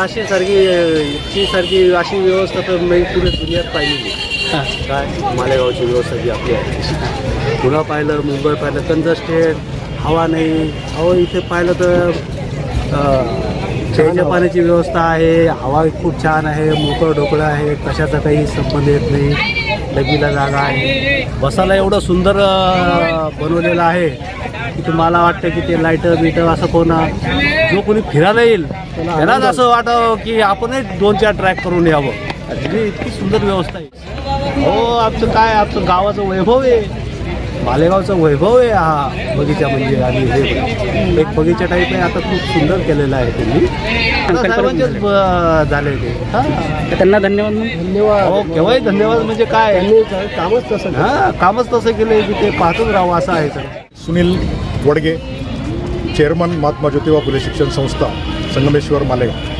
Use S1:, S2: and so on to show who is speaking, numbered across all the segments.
S1: अशी सारखी ची सारखी अशी व्यवस्था तर मी पुढे दुनियात पाहिली. काय? मालेगावची व्यवस्था जी आपली आहे. पुन्हा पाहिलं मुंबई पाहिलं कंजस्टेड हवा नाही. अहो इथे पाहिलं तर प्यायच्या पाण्याची व्यवस्था आहे. हवा खूप छान आहे मोकळं ढोकळं आहे. कशाचा काही संबंध येत नाही. लगीला जागा आहे. बसायला एवढं सुंदर बनवलेलं आहे की तुम्हाला वाटतं की ते लाईटर बिटर असं कोण जो कोणी फिरायला येईल त्यालाच असं वाटावं की आपणही दोन चार ट्रॅक करून यावं. म्हणजे इतकी सुंदर व्यवस्था आहे. हो आमचं काय आमचं गावाचं वैभव आहे. मालेगावचं वैभव आहे हा बगीचा म्हणजे आणि हे एक बगीचा टाईप आहे. आता खूप सुंदर केलेलं आहे त्यांनी. ब- झाले ते. हा.
S2: त्यांना धन्यवाद
S1: धन्यवाद. हो केव्हाही धन्यवाद म्हणजे काय?
S2: कामच तसं
S1: हा कामच तसं केलं की ते पाहतच राहावं असं आहे सर
S3: सुनील वडगे चेअरमन महात्मा ज्योतिबा फुले शिक्षण संस्था संगमेश्वर मालेगाव.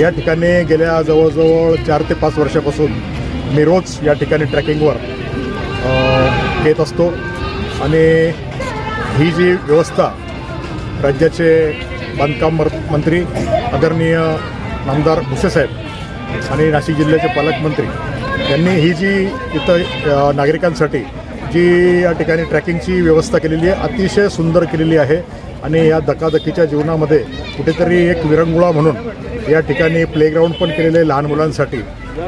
S3: या ठिकाणी गेल्या जवळजवळ चार ते पाच वर्षापासून मी रोज या ठिकाणी ट्रॅकिंगवर घेत असतो. आणि ही जी व्यवस्था राज्याचे बांधकाम मर- मंत्री आदरणीय नामदार भुसेसाहेब आणि नाशिक जिल्ह्याचे पालकमंत्री यांनी ही जी इथं नागरिकांसाठी जी या ठिकाणी ट्रॅकिंगची व्यवस्था केलेली आहे अतिशय सुंदर केलेली आहे. आणि या धकाधकीच्या जीवनामध्ये कुठेतरी एक विरंगुळा म्हणून या ठिकाणी प्लेग्राऊंड पण केलेले आहे लहान मुलांसाठी.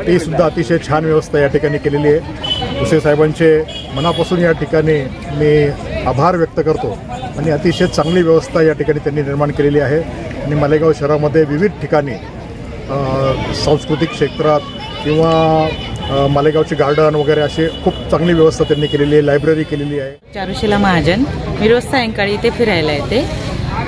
S3: ती सुद्धा अतिशय छान व्यवस्था या ठिकाणी केलेली आहे. भुसे साहेबांचे मनापासून या ठिकाणी मी आभार व्यक्त करतो आणि अतिशय चांगली व्यवस्था या ठिकाणी त्यांनी निर्माण केलेली आहे. आणि मालेगाव शहरामध्ये विविध ठिकाणी सांस्कृतिक क्षेत्रात किंवा मालेगावचे गार्डन वगैरे असे खूप चांगली व्यवस्था त्यांनी केलेली आहे लायब्ररी केलेली आहे.
S4: चारुशिला महाजन मी रोज सायंकाळी इथे फिरायला येते.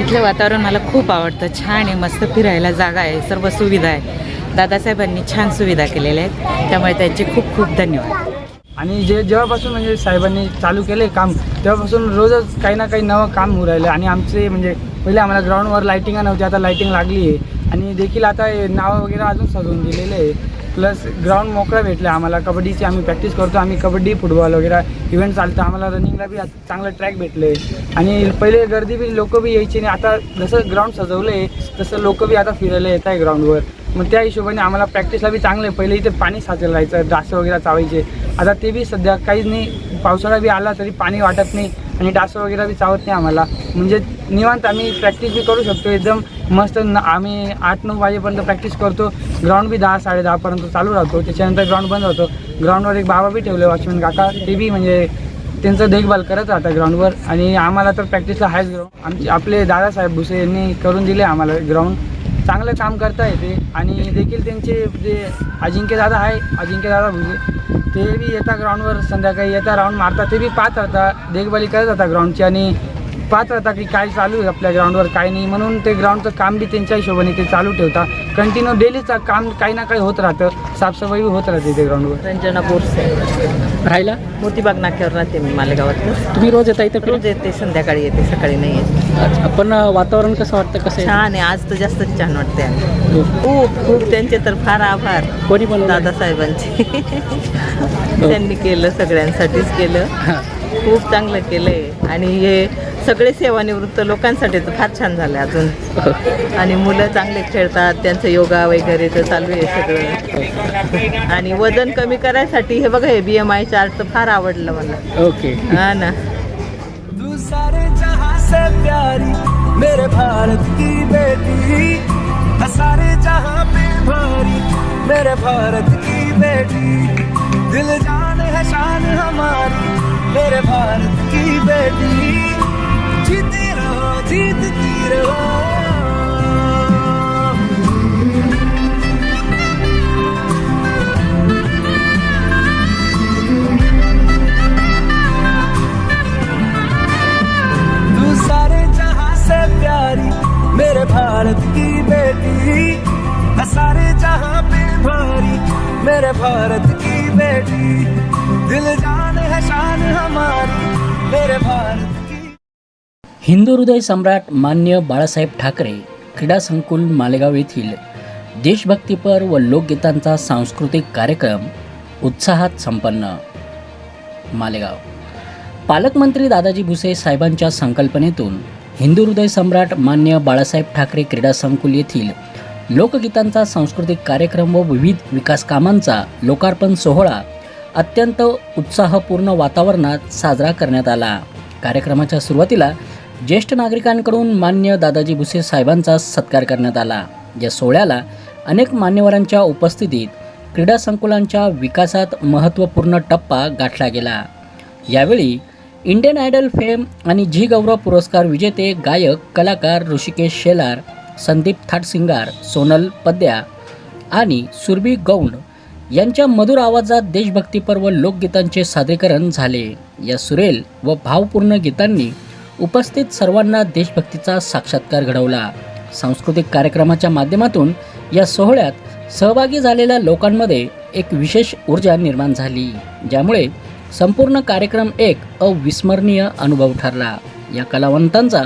S4: इथलं वातावरण मला खूप आवडतं छान आहे मस्त फिरायला जागा आहे सर्व सुविधा आहे. दादासाहेबांनी छान सुविधा केलेल्या आहेत. त्यामुळे त्यांचे खूप खूप धन्यवाद.
S2: आणि जे जेव्हापासून म्हणजे साहेबांनी चालू केले काम तेव्हापासून रोजच काही ना काही नवं काम होऊ राहिलं. आणि आमचे म्हणजे पहिले आम्हाला ग्राउंडवर लाईटिंग नव्हती आता लाईटिंग लागली आहे आणि देखील आता नावं वगैरे अजून सजवून दिलेले आहे. प्लस ग्राउंड मोकळं भेटलं आम्हाला. कबड्डीची आम्ही प्रॅक्टिस करतो. आम्ही कबड्डी फुटबॉल वगैरे इव्हेंट चालतं. आम्हाला रनिंगला बी आता चांगलं ट्रॅक भेटले आणि पहिले गर्दी बी लोक बी यायची. आणि आता जसं ग्राउंड सजवलं आहे तसं लोकं बी आता फिरायला येत आहे ग्राउंडवर मग त्या हिशोबाने आम्हाला प्रॅक्टिसला बी चांगलं आहे. पहिले इथे पाणी साचलं राहायचं डास वगैरे चावायचे. आता ते बी सध्या काहीच नाही. पावसाळा बी आला तरी पाणी वाटत नाही आणि डास वगैरे बी चावत नाही आम्हाला. म्हणजे निवांत आम्ही प्रॅक्टिस बी करू शकतो. एकदम मस्त आम्ही आठ नऊ वाजेपर्यंत प्रॅक्टिस करतो. ग्राउंड बी दहा साडे दहापर्यंत चालू राहतो. त्याच्यानंतर ग्राउंड बंद होतो. ग्राउंडवर एक बाबा बी ठेवले वॉचमॅन काका. ते बी म्हणजे त्यांचं देखभाल करत राहतात ग्राउंडवर आणि आम्हाला तर प्रॅक्टिसला आहेच ग्राउंड आमचे आपले दादासाहेब भुसे यांनी करून दिले आम्हाला ग्राउंड चांगलं काम करता येते आणि देखील त्यांचे जे अजिंक्य दादा आहे अजिंक्य दादा ते बी येतात ग्राउंडवर संध्याकाळी येतात राऊंड मारतात ते बी पाहत राहतात देखभाली करत राहतात ग्राउंडची आणि पाहत राहता की काय चालू आहे आपल्या ग्राउंडवर काय नाही म्हणून ते ग्राउंडचं काम बी त्यांच्या हिशोबाने ते चालू ठेवता. कंटिन्यू डेलीचं काम काही ना काही होत राहतं. साफसफाई होत राहते ते ग्राउंडवर
S5: रंजना बोरसे.
S6: राहायला
S5: मोतीबाग नाक्यावर राहते मी मालेगावात
S6: तुम्ही रोज येता इथे
S5: रोज येते संध्याकाळी येते सकाळी नाही येते.
S6: अच्छा पण अं, वातावरण कसं वाटतं कसं आहे?
S5: छान आहे आज तर जास्तच छान वाटते खूप. खूप त्यांचे तर फार आभार.
S6: कोणी बनवलं
S5: दादासाहेबांचे त्यांनी केलं सगळ्यांसाठीच केलं.
S6: हां.
S5: खूप चांगलं केलंय. आणि हे सगळे सेवानिवृत्त लोकांसाठी तर फार छान झालं अजून. आणि मुलं चांगले खेळतात त्यांचं योगा वगैरे तर चालू आहे सगळं. आणि वजन कमी करायसाठी हे बघा हे बी एम आय चार्ट तर फार आवडलं मला.
S6: ओके.
S5: हा ना.
S7: तू सारे जहां से प्यारी मेरे भारत की बेटी. है सारे जहां पे भारी मेरे भारत की बेटी. दिल जान है शान हमारी मेरे भारत की बेटी. जीती रहो जीतती रहो
S6: हिंदू हृदय सम्राट मान्य बाळासाहेब ठाकरे क्रीडा संकुल मालेगाव येथील देशभक्तीपर व लोकगीतांचा सांस्कृतिक कार्यक्रम उत्साहात संपन्न. मालेगाव. पालकमंत्री दादाजी भुसे साहेबांच्या संकल्पनेतून हिंदू हृदय सम्राट मान्य बाळासाहेब ठाकरे क्रीडा संकुल येथील लोकगीतांचा सांस्कृतिक कार्यक्रम व विविध विकास कामांचा लोकार्पण सोहळा अत्यंत उत्साहपूर्ण वातावरणात साजरा करण्यात आला. कार्यक्रमाच्या सुरुवातीला ज्येष्ठ नागरिकांकडून मान्य दादाजी भुसे साहेबांचा सत्कार करण्यात आला या सोहळ्याला अनेक मान्यवरांच्या उपस्थितीत क्रीडा संकुलांच्या विकासात महत्त्वपूर्ण टप्पा गाठला गेला. यावेळी इंडियन आयडल फेम आणि झी गौरव पुरस्कार विजेते गायक कलाकार ऋषिकेश शेलार संदीप थाटसिंगार सोनल पद्या आणि सुरभी गौंड यांच्या मधुर आवाजात देशभक्तीपर व लोकगीतांचे सादरीकरण झाले. या सुरेल व भावपूर्ण गीतांनी उपस्थित सर्वांना देशभक्तीचा साक्षात्कार घडवला. सांस्कृतिक कार्यक्रमाच्या माध्यमातून या सोहळ्यात सहभागी झालेल्या लोकांमध्ये एक विशेष ऊर्जा निर्माण झाली ज्यामुळे संपूर्ण कार्यक्रम एक अविस्मरणीय अनुभव ठरला. या कलावंतांचा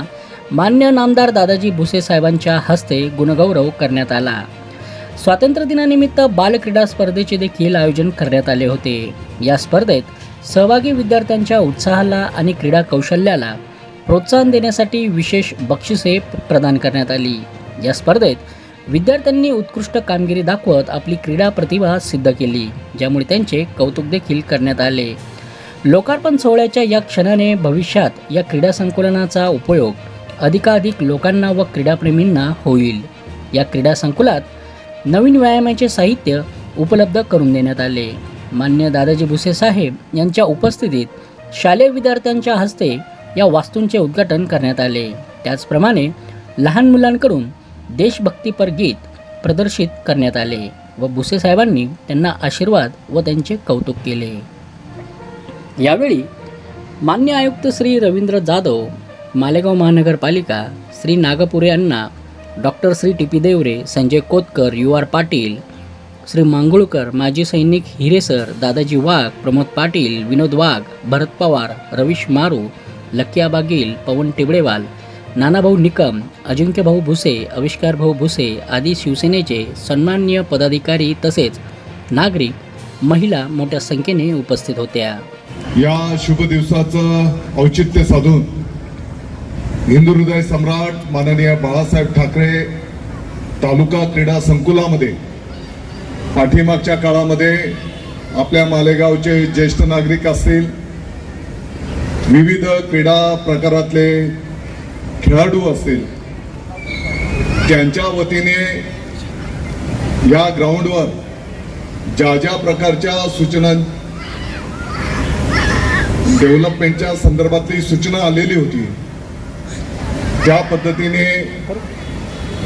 S6: मान्य नामदार दादाजी भुसे साहेबांच्या हस्ते गुणगौरव करण्यात आला. स्वातंत्र्य दिनानिमित्त बालक्रीडा स्पर्धेचे देखील आयोजन करण्यात आले होते. या स्पर्धेत सहभागी विद्यार्थ्यांच्या उत्साहाला आणि क्रीडा कौशल्याला प्रोत्साहन देण्यासाठी विशेष बक्षिसे प्रदान करण्यात आली. या स्पर्धेत विद्यार्थ्यांनी उत्कृष्ट कामगिरी दाखवत आपली क्रीडा प्रतिभा सिद्ध केली ज्यामुळे त्यांचे कौतुक देखील करण्यात आले. लोकार्पण सोहळ्याच्या या क्षणाने भविष्यात या क्रीडा संकुलनाचा उपयोग अधिकाधिक लोकांना व क्रीडाप्रेमींना होईल. या क्रीडा संकुलात नवीन व्यायामाचे साहित्य उपलब्ध करून देण्यात आले. मान्य दादाजी भुसे साहेब यांच्या उपस्थितीत शालेय विद्यार्थ्यांच्या हस्ते या वास्तूंचे उद्घाटन करण्यात आले. त्याचप्रमाणे लहान मुलांकडून देशभक्तीपर गीत प्रदर्शित करण्यात आले व भुसे साहेबांनी त्यांना आशीर्वाद व त्यांचे कौतुक केले. यावेळी मान्य आयुक्त श्री रवींद्र जाधव मालेगाव महानगरपालिका श्री नागपुरे यांना doctor Shri T P Deore Sanjay Kotkar U R Patil Shri Mangulkar माजी सैनिक हिरेसर दादाजी वाघ प्रमोद पाटील विनोद वाघ भरत पवार रवीश मारू लक्किया बागील पवन टिबडेवाल नानाभाऊ निकम अजिंक्यभाऊ भुसे आविष्कारभाऊ भुसे आदी शिवसेनेचे सन्माननीय पदाधिकारी तसेच नागरिक महिला मोठ्या संख्येने उपस्थित होत्या.
S8: या शुभ दिवसाचं औचित्य साधून हिंदू हृदय सम्राट माननीय बाळासाहेब ठाकरे तालुका क्रीडा संकुलामध्ये पाठीमागच्या काळामध्ये आपल्या मालेगावचे ज्येष्ठ नागरिक असतील विविध क्रीडा प्रकारातले खेळाडू असतील त्यांच्या वतीने या ग्राउंडवर ज्या ज्या प्रकारच्या सूचना डेव्हलपमेंटच्या संदर्भातली सूचना आलेली होती त्या पद्धतीने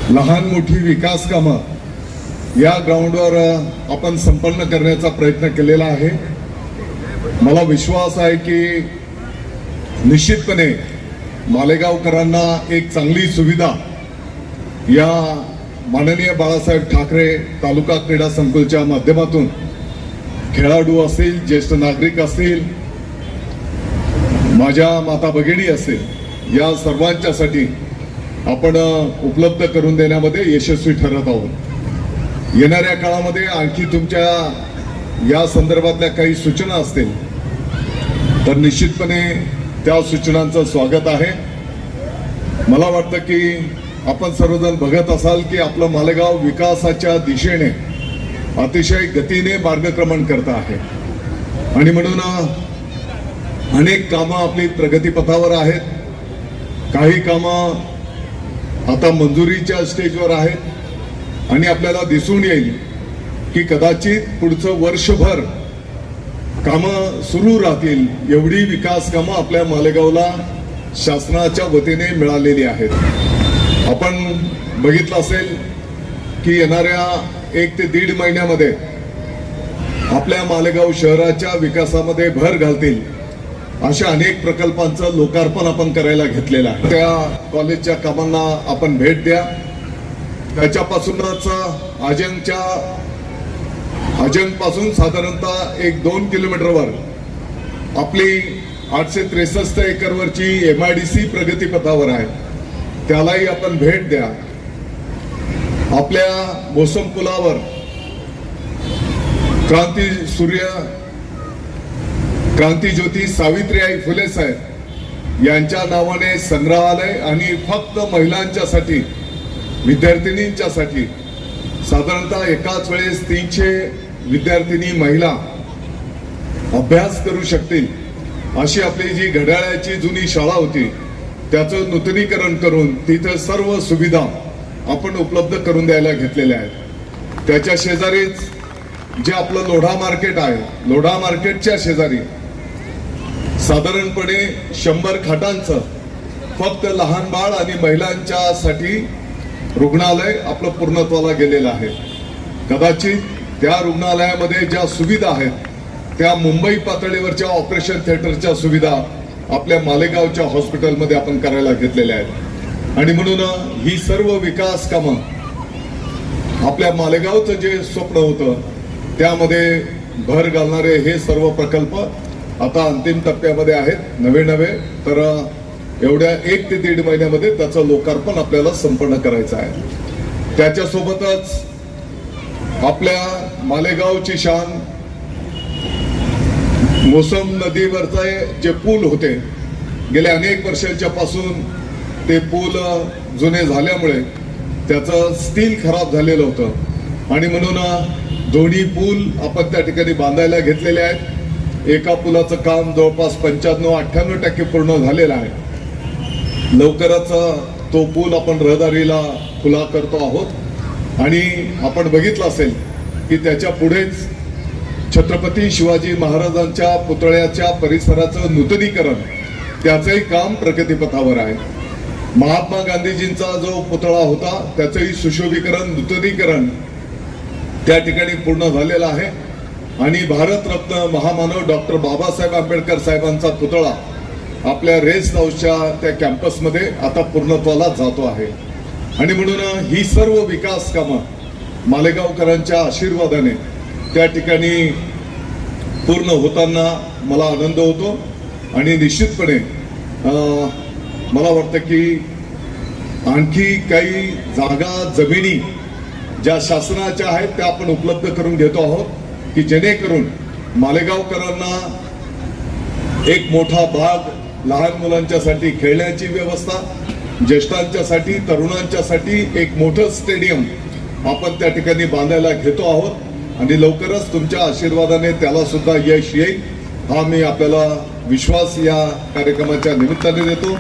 S8: लहान मोठी विकास कामं या ग्राउंडवर आपण संपन्न करण्याचा प्रयत्न केलेला आहे. मला विश्वास आहे की निश्चितपणे मालेगावकरांना एक चांगली सुविधा या माननीय बाळासाहेब ठाकरे तालुका क्रीडा संकुलच्या माध्यमातून खेळाडू असतील ज्येष्ठ नागरिक असतील माझ्या माता भगिनी असेल या सर्वांच्यासाठी आपण उपलब्ध करून देण्यामध्ये यशस्वी ठरत आहोत. येणाऱ्या काळामध्ये आणखी तुमच्या या संदर्भातल्या काही सूचना असतील तर निश्चितपणे त्या सूचनांचं स्वागत आहे. मला वाटतं की आपण सर्वजण बघत असाल की आपलं मालेगाव विकासाच्या दिशेने अतिशय गतीने मार्गक्रमण करत आहे. आणि म्हणून अनेक कामं आपली प्रगतीपथावर आहेत. काही कामं आता मंजुरीच्या स्टेजवर आहेत. आणि आपल्याला दिसून येईल की कदाचित पुढचं वर्षभर कामं सुरू राहतील एवढी विकास कामं आपल्या मालेगावला शासनाच्या वतीने मिळालेली आहेत. आपण बघितलं असेल की येणाऱ्या एक ते दीड महिन्यामध्ये आपल्या मालेगाव शहराच्या विकासामध्ये भर घालतील अशा अनेक प्रकल्पांचं लोकार्पण आपण करायला घेतलेलं आहे. त्या कॉलेजच्या कामांना आपण भेट द्या. त्याच्यापासूनच अजंगच्या अजंगपासून साधारणतः एक दोन किलोमीटरवर आपली आठशे त्रेसष्ट एकरवरची एम आय डी सी प्रगतीपथावर आहे. त्यालाही आपण भेट द्या. आपल्या मोसम पुलावर क्रांती सूर्य क्रांतीज्योती सावित्रीबाई फुले साहेब यांच्या नावाने संग्रहालय आणि फक्त महिलांच्यासाठी विद्यार्थिनींच्यासाठी साधारणतः एकाच वेळेस तीनशे विद्यार्थिनी महिला अभ्यास करू शकतील. अशी आपली जी घड्याळाची जुनी शाळा होती त्याचं नूतनीकरण करून तिथं सर्व सुविधा आपण उपलब्ध करून द्यायला घेतलेल्या आहेत. त्याच्या शेजारीच जे आपलं लोढा मार्केट आहे लोढा मार्केटच्या शेजारी साधारणपणे शंभर खाटांचं फक्त लहान बाळ आणि महिलांच्यासाठी रुग्णालय आपलं पूर्णत्वाला गेलेलं आहे. कदाचित त्या रुग्णालयामध्ये ज्या सुविधा आहेत त्या मुंबई पातळीवरच्या ऑपरेशन थिएटरच्या सुविधा आपल्या मालेगावच्या हॉस्पिटलमध्ये आपण करायला घेतलेल्या आहेत. आणि म्हणून ही सर्व विकास कामं आपल्या मालेगावचं जे स्वप्न होतं त्यामध्ये भर घालणारे हे सर्व प्रकल्प आता अंतिम टप्प्यामध्ये आहेत नवे नवे. तर एवढ्या एक ते दीड महिन्यामध्ये त्याचं लोकार्पण आपल्याला संपन्न करायचं आहे. त्याच्यासोबतच आपल्या मालेगावची शान मोसम नदीवरचे जे पूल होते गेल्या अनेक वर्षांच्या पासून ते पूल जुने झाल्यामुळे त्याचं स्टील खराब झालेलं होतं. आणि म्हणून दोन्ही पूल आपण त्या ठिकाणी बांधायला घेतलेले आहेत. एका पुलाचं काम जवळपास पंच्याण्णव अठ्ठ्याण्णव टक्के पूर्ण झालेलं आहे. लवकरच तो पूल आपण रहदारीला खुला करतो आहोत. आणि आपण बघितलं असेल की त्याच्या पुढेच छत्रपती शिवाजी महाराजांच्या पुतळ्याच्या परिसराचं नूतनीकरण त्याचंही काम प्रगतीपथावर आहे. महात्मा गांधीजींचा जो पुतळा होता त्याचंही सुशोभीकरण नूतनीकरण त्या ठिकाणी पूर्ण झालेलं आहे. आणि भारतरत्न महामानव डॉक्टर बाबासाहेब आंबेडकर साहेबांचा पुतळा आपल्या रेस्ट हाऊसच्या त्या कॅम्पसमध्ये आता पूर्णत्वाला जातो आहे. आणि म्हणून ही सर्व विकास कामं मालेगावकरांच्या आशीर्वादाने त्या ठिकाणी पूर्ण होताना मला आनंद होतो. आणि निश्चितपणे मला वाटतं की आणखी काही जागा जमिनी ज्या शासनाच्या आहेत त्या आपण उपलब्ध करून घेतो आहोत की जेणेकरून मालेगावकरांना एक मोठा भाग लहान मुलांच्यासाठी खेळण्याची व्यवस्था ज्येष्ठांच्यासाठी तरुणांच्यासाठी एक मोठं स्टेडियम आपण त्या ठिकाणी बांधायला घेतो आहोत. आणि लवकरच तुमच्या आशीर्वादाने त्याला सुद्धा यश येईल. हा मी आपल्याला विश्वास या कार्यक्रमाच्या निमित्ताने देतो.